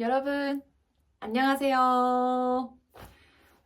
여러분, 안녕하세요.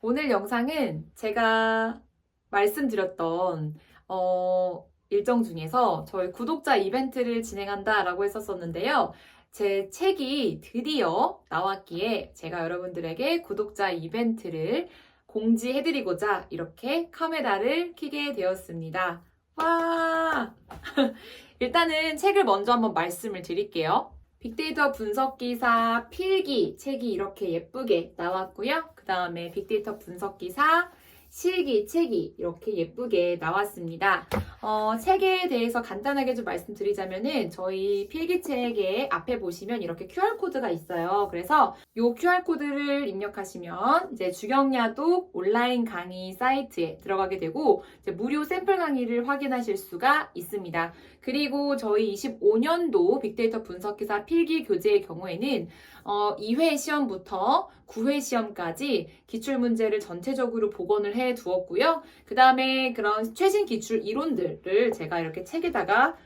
오늘 영상은 제가 말씀드렸던, 어, 일정 중에서 저희 구독자 이벤트를 진행한다라고 했었었는데요. 제 책이 드디어 나왔기에 제가 여러분들에게 구독자 이벤트를 공지해드리고자 이렇게 카메라를 켜게 되었습니다. 와! 일단은 책을 먼저 한번 말씀을 드릴게요. 빅데이터 분석 기사 필기 책이 이렇게 예쁘게 나왔고요. 그 다음에 빅데이터 분석 기사 실기 책이 이렇게 예쁘게 나왔습니다. 어, 책에 대해서 간단하게 좀 말씀드리자면은 저희 필기책의 앞에 보시면 이렇게 QR코드가 있어요. 그래서 이 QR코드를 입력하시면 이제 주경야도 온라인 강의 사이트에 들어가게 되고 무료 샘플 강의를 확인하실 수가 있습니다. 그리고 저희 25년도 빅데이터 분석기사 필기 교재의 경우에는 어, 2회 시험부터 9회 시험까지 기출 문제를 전체적으로 복원을 해 두었고요. 그 다음에 그런 최신 기출 이론들을 제가 이렇게 책에다가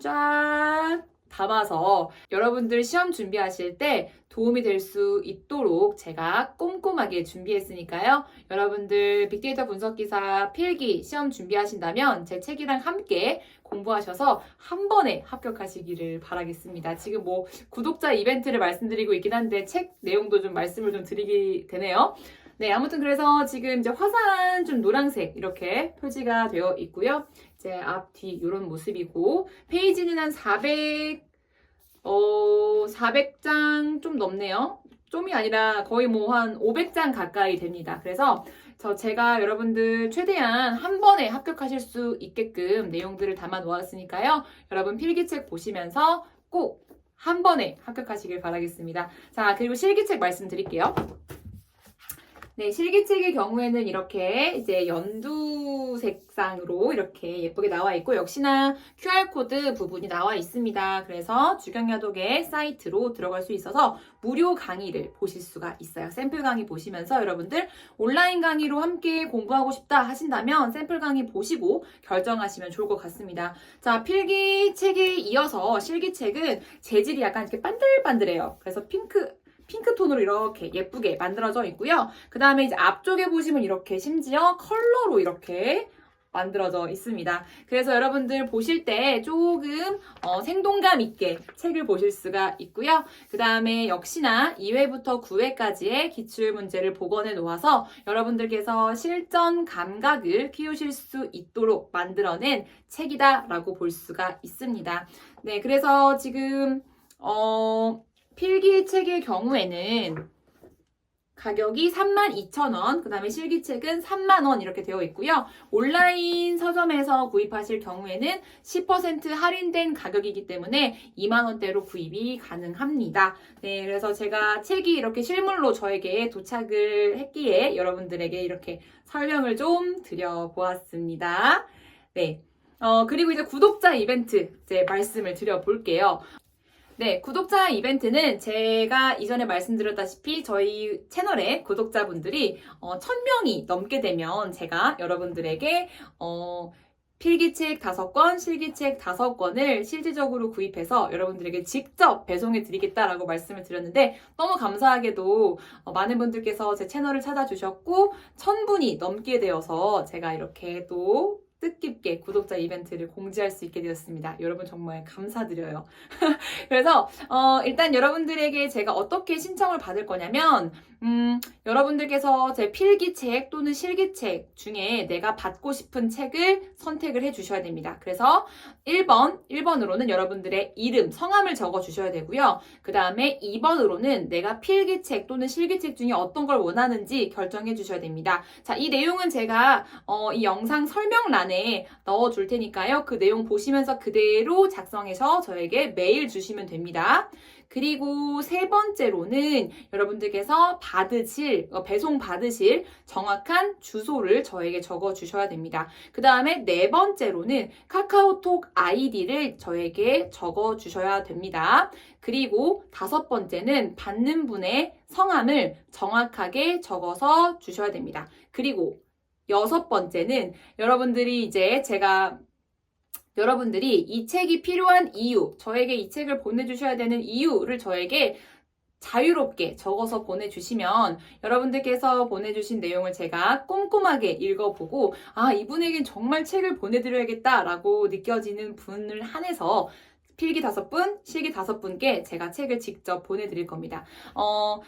쫙 담아서 여러분들 시험 준비하실 때 도움이 될 수 있도록 제가 꼼꼼하게 준비했으니까요. 여러분들 빅데이터 분석기사 필기 시험 준비하신다면 제 책이랑 함께 공부하셔서 한 번에 합격하시기를 바라겠습니다. 지금 뭐 구독자 이벤트를 말씀드리고 있긴 한데 책 내용도 좀 말씀을 좀 드리게 되네요. 네, 아무튼 그래서 지금 이제 화사한 좀 노란색 이렇게 표지가 되어 있고요. 이제 앞, 뒤 이런 모습이고 페이지는 한 400, 어, 400장 좀 넘네요. 좀이 아니라 거의 뭐 한 500장 가까이 됩니다. 그래서 저 제가 여러분들 최대한 한 번에 합격하실 수 있게끔 내용들을 담아 놓았으니까요. 여러분 필기책 보시면서 꼭 한 번에 합격하시길 바라겠습니다. 자, 그리고 실기책 말씀드릴게요. 네, 실기책의 경우에는 이렇게 이제 연두 색상으로 이렇게 예쁘게 나와 있고 역시나 QR코드 부분이 나와 있습니다. 그래서 주경야독의 사이트로 들어갈 수 있어서 무료 강의를 보실 수가 있어요. 샘플 강의 보시면서 여러분들 온라인 강의로 함께 공부하고 싶다 하신다면 샘플 강의 보시고 결정하시면 좋을 것 같습니다. 자, 필기책에 이어서 실기책은 재질이 약간 이렇게 반들반들해요. 그래서 핑크 핑크톤으로 이렇게 예쁘게 만들어져 있고요. 그 다음에 이제 앞쪽에 보시면 이렇게 심지어 컬러로 이렇게 만들어져 있습니다. 그래서 여러분들 보실 때 조금 어, 생동감 있게 책을 보실 수가 있고요. 그 다음에 역시나 2회부터 9회까지의 기출 문제를 복원해 놓아서 여러분들께서 실전 감각을 키우실 수 있도록 만들어낸 책이다라고 볼 수가 있습니다. 네, 그래서 지금 어, 필기책의 경우에는 가격이 32,000원, 그 다음에 실기책은 3만원 이렇게 되어 있고요. 온라인 서점에서 구입하실 경우에는 10% 할인된 가격이기 때문에 2만원대로 구입이 가능합니다. 네, 그래서 제가 책이 이렇게 실물로 저에게 도착을 했기에 여러분들에게 이렇게 설명을 좀 드려보았습니다. 네. 어, 그리고 이제 구독자 이벤트 이제 말씀을 드려볼게요. 네, 구독자 이벤트는 제가 이전에 말씀드렸다시피 저희 채널의 구독자분들이 어, 1000명이 넘게 되면 제가 여러분들에게 어, 필기책 5권, 실기책 5권을 실질적으로 구입해서 여러분들에게 직접 배송해 드리겠다라고 말씀을 드렸는데 너무 감사하게도 어, 많은 분들께서 제 채널을 찾아주셨고 1000분이 넘게 되어서 제가 이렇게 또 뜻깊게 구독자 이벤트를 공지할 수 있게 되었습니다. 여러분 정말 감사드려요. 그래서 어, 일단 여러분들에게 제가 어떻게 신청을 받을 거냐면 음, 여러분들께서 제 필기책 또는 실기책 중에 내가 받고 싶은 책을 선택을 해 주셔야 됩니다. 그래서 1번, 1번으로는 여러분들의 이름, 성함을 적어 주셔야 되고요. 그 다음에 2번으로는 내가 필기책 또는 실기책 중에 어떤 걸 원하는지 결정해 주셔야 됩니다. 자, 이 내용은 제가 어, 이 영상 설명란 에 넣어 줄 테니까요. 그 내용 보시면서 그대로 작성해서 저에게 메일 주시면 됩니다. 그리고 세 번째로는 여러분들께서 받으실, 어, 배송 받으실 정확한 주소를 저에게 적어 주셔야 됩니다. 그 다음에 네 번째로는 카카오톡 아이디를 저에게 적어 주셔야 됩니다. 그리고 다섯 번째는 받는 분의 성함을 정확하게 적어서 주셔야 됩니다. 그리고 여섯 번째는 여러분들이 이제 제가 여러분들이 이 책이 필요한 이유, 저에게 이 책을 보내주셔야 되는 이유를 저에게 자유롭게 적어서 보내주시면 여러분들께서 보내주신 내용을 제가 꼼꼼하게 읽어보고 아, 이분에겐 정말 책을 보내드려야겠다라고 느껴지는 분을 한해서 필기 다섯 분, 실기 다섯 분께 제가 책을 직접 보내드릴 겁니다. 어,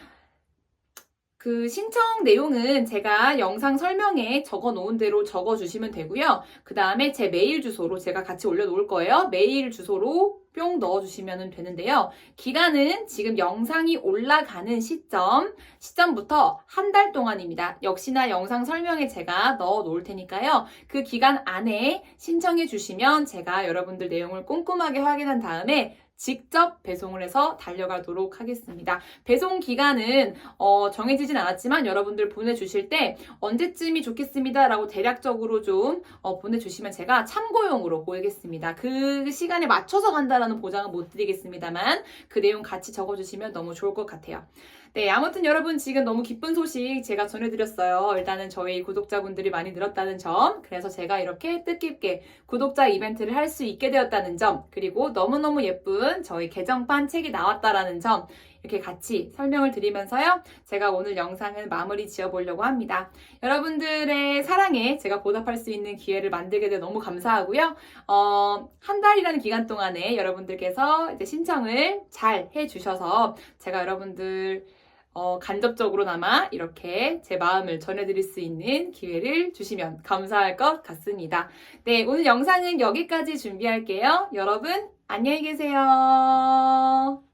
그 신청 내용은 제가 영상 설명에 적어 놓은 대로 적어 주시면 되고요. 그 다음에 제 메일 주소로 제가 같이 올려 놓을 거예요. 메일 주소로 뿅 넣어주시면 되는데요. 기간은 지금 영상이 올라가는 시점, 시점부터 한 달 동안입니다. 역시나 영상 설명에 제가 넣어 놓을 테니까요. 그 기간 안에 신청해 주시면 제가 여러분들 내용을 꼼꼼하게 확인한 다음에 직접 배송을 해서 달려가도록 하겠습니다. 배송 기간은 어, 정해지진 않았지만 여러분들 보내주실 때 언제쯤이 좋겠습니다라고 대략적으로 좀 어, 보내주시면 제가 참고용으로 보이겠습니다. 그 시간에 맞춰서 간다라는 보장은 못 드리겠습니다만 그 내용 같이 적어주시면 너무 좋을 것 같아요. 네, 아무튼 여러분 지금 너무 기쁜 소식 제가 전해드렸어요. 일단은 저희 구독자분들이 많이 늘었다는 점, 그래서 제가 이렇게 뜻깊게 구독자 이벤트를 할 수 있게 되었다는 점, 그리고 너무너무 예쁜 저희 개정판 책이 나왔다라는 점, 이렇게 같이 설명을 드리면서요. 제가 오늘 영상을 마무리 지어보려고 합니다. 여러분들의 사랑에 제가 보답할 수 있는 기회를 만들게 돼 너무 감사하고요. 어, 한 달이라는 기간 동안에 여러분들께서 이제 신청을 잘 해주셔서 제가 여러분들 어, 간접적으로나마 이렇게 제 마음을 전해드릴 수 있는 기회를 주시면 감사할 것 같습니다. 네, 오늘 영상은 여기까지 준비할게요. 여러분, 안녕히 계세요.